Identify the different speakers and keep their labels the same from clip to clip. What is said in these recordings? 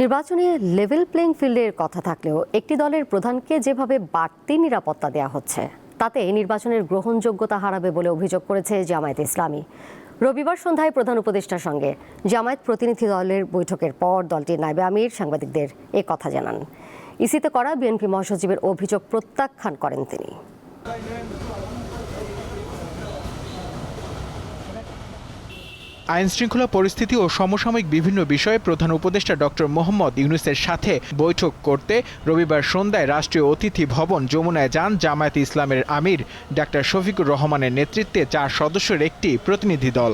Speaker 1: নির্বাচনে level playing ফিল্ডের কথা থাকলেও একটি দলের প্রধানকে যেভাবে বাড়তি নিরাপত্তা দেওয়া হচ্ছে, তাতে নির্বাচনের গ্রহণযোগ্যতা হারাবে বলে অভিযোগ করেছে জামায়াত ইসলামী। রবিবার সন্ধ্যায় প্রধান উপদেষ্টার সঙ্গে জামায়াত প্রতিনিধি দলের বৈঠকের পর দলটির নাইবে আমির সাংবাদিকদের এ কথা জানান। ইসিতে করা বিএনপি মহাসচিবের অভিযোগ প্রত্যাখ্যান করেন তিনি।
Speaker 2: আইন শৃঙ্খলা পরিস্থিতি ও সমসাময়িক বিভিন্ন বিষয়ে প্রধান উপদেষ্টা ডক্টর মোহাম্মদ ইউনুসের সাথে বৈঠক করতে রবিবার সন্ধ্যায় রাষ্ট্রীয় অতিথি ভবন যমুনায় যান জামায়াত ইসলামের আমির ডাক্তার শফিকুর রহমানের নেতৃত্বে চার সদস্যের একটি প্রতিনিধি দল।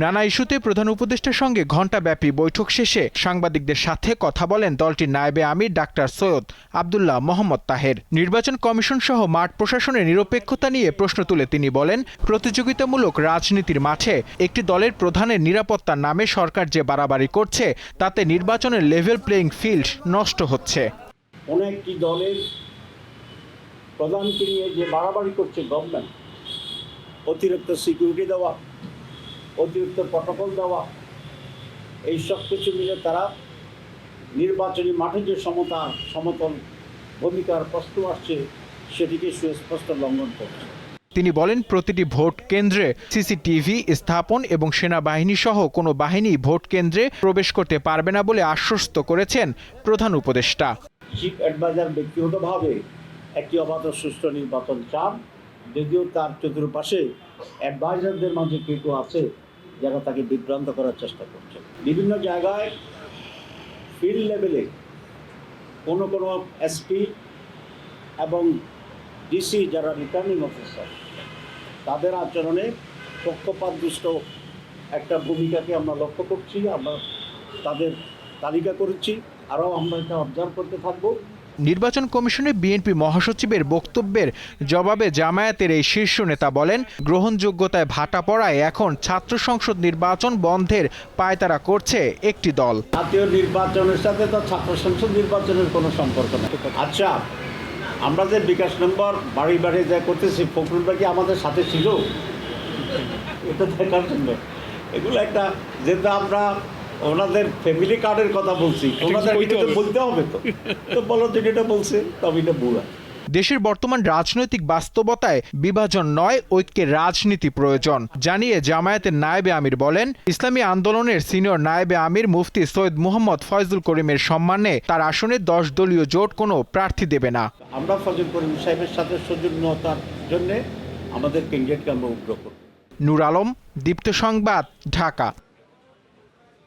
Speaker 2: নানা ইস্যুতে প্রধান উপদেষ্টার সঙ্গে ঘণ্টাব্যাপী বৈঠক শেষে সাংবাদিকদের সাথে কথা বলেন দলটির নায়েবে আমির ডাক্তার সৈয়দ আবদুল্লাহ মোহাম্মদ তাহের। নির্বাচন কমিশন সহ মাঠ প্রশাসনের নিরপেক্ষতা নিয়ে প্রশ্ন তুলে তিনি বলেন, প্রতিযোগিতামূলক রাজনীতির মাঠে একটি দলের প্রধানের নিরাপত্তার নামে সরকার যে বাড়াবাড়ি করছে, তাতে নির্বাচনের লেভেল প্লেইং ফিল্ড নষ্ট হচ্ছে।
Speaker 3: একটি দলের প্রধানকে নিয়ে যে বাড়াবাড়ি করছে গভর্নমেন্ট অতিরিক্ত সিকিউরিটি দেওয়া অতিরিক্ত প্রটোকল দেওয়া এই সব কিছু মিলে তারা নির্বাচনী মাঠে যে সমতা সমতল ভূমিকার প্রশ্ন আসছে সেটিকে সুস্পষ্ট লঙ্ঘন করছে।
Speaker 2: তিনি বলেন প্রতিটি ভোট কেন্দ্রে সিসিটিভি স্থাপন এবং সেনাবাহিনী সহ কোনো বাহিনী ভোট কেন্দ্রে প্রবেশ করতে পারবে না বলে আশ্বস্ত করেছেন প্রধান উপদেষ্টা।
Speaker 3: চিফ অ্যাডভাইজার ব্যক্তিগতভাবে একটি অবাধ সুষ্ঠু নির্বাচন চান। যদিও তার চতুর্পাশে অ্যাডভাইজারদের মাঝে কেউ কেউ আছে যারা তাকে বিভ্রান্ত করার চেষ্টা করছে। বিভিন্ন জায়গায় ফিল্ড লেভেলে কোনো কোনো এসপি এবং ডিসি যারা রিটার্নিং অফিসার তাদের আচরণে পক্ষপাত দুষ্ট একটা ভূমিকাকে আমরা লক্ষ্য করছি, আমরা তাদের তালিকা করেছি। আরও আমরা এটা অবজার্ভ করতে থাকব।
Speaker 2: নির্বাচন কমিশনে বিএনপি মহাসচিবের বক্তব্যের জবাবে জামায়াতের এই শীর্ষ নেতা বলেন, গ্রহণযোগ্যতায় ভাটা পড়ায় এখন ছাত্র সংসদ নির্বাচন বন্ধের পায়তারা করছে একটি দল।
Speaker 3: জাতীয় নির্বাচনের সাথে তো ছাত্র সংসদ নির্বাচনের কোনো সম্পর্ক নেই। আচ্ছা আমরা যে বিকাশ নম্বর বাড়ি বাড়ি যা করতেছি ফখরুল কি আমাদের সাথে ছিল? এটা দেখার জন্য। এগুলো একটা যেহেতু আমরা ওনাদের ফ্যামিলি কার্ডের কথা বলছি। ওনাদের এটা বলতে হবে তো। তো বলো যে এটা বলছে তবে এটা ভুল
Speaker 2: দেশের বর্তমান রাজনৈতিক বাস্তবতায় বিভাজন নয় ঐক্যের রাজনীতি প্রয়োজন। জানিয়ে জামায়াতের নায়েবে আমির বলেন ইসলামী আন্দোলনের সিনিয়র নায়েবে আমির মুফতি সৈয়দ মুহম্মদ ফয়জুল করিমের সম্মানে তার আসনে দশ দলীয় জোট কোনো প্রার্থী দেবে না।
Speaker 3: আমরা ফজল করিম সাহেবের সাথে সৌজন্যতার জন্যে আমাদের ক্যান্ডিডেটকে আমরা উগ্র করব।
Speaker 2: নূর আলম দীপ্ত সংবাদ ঢাকা।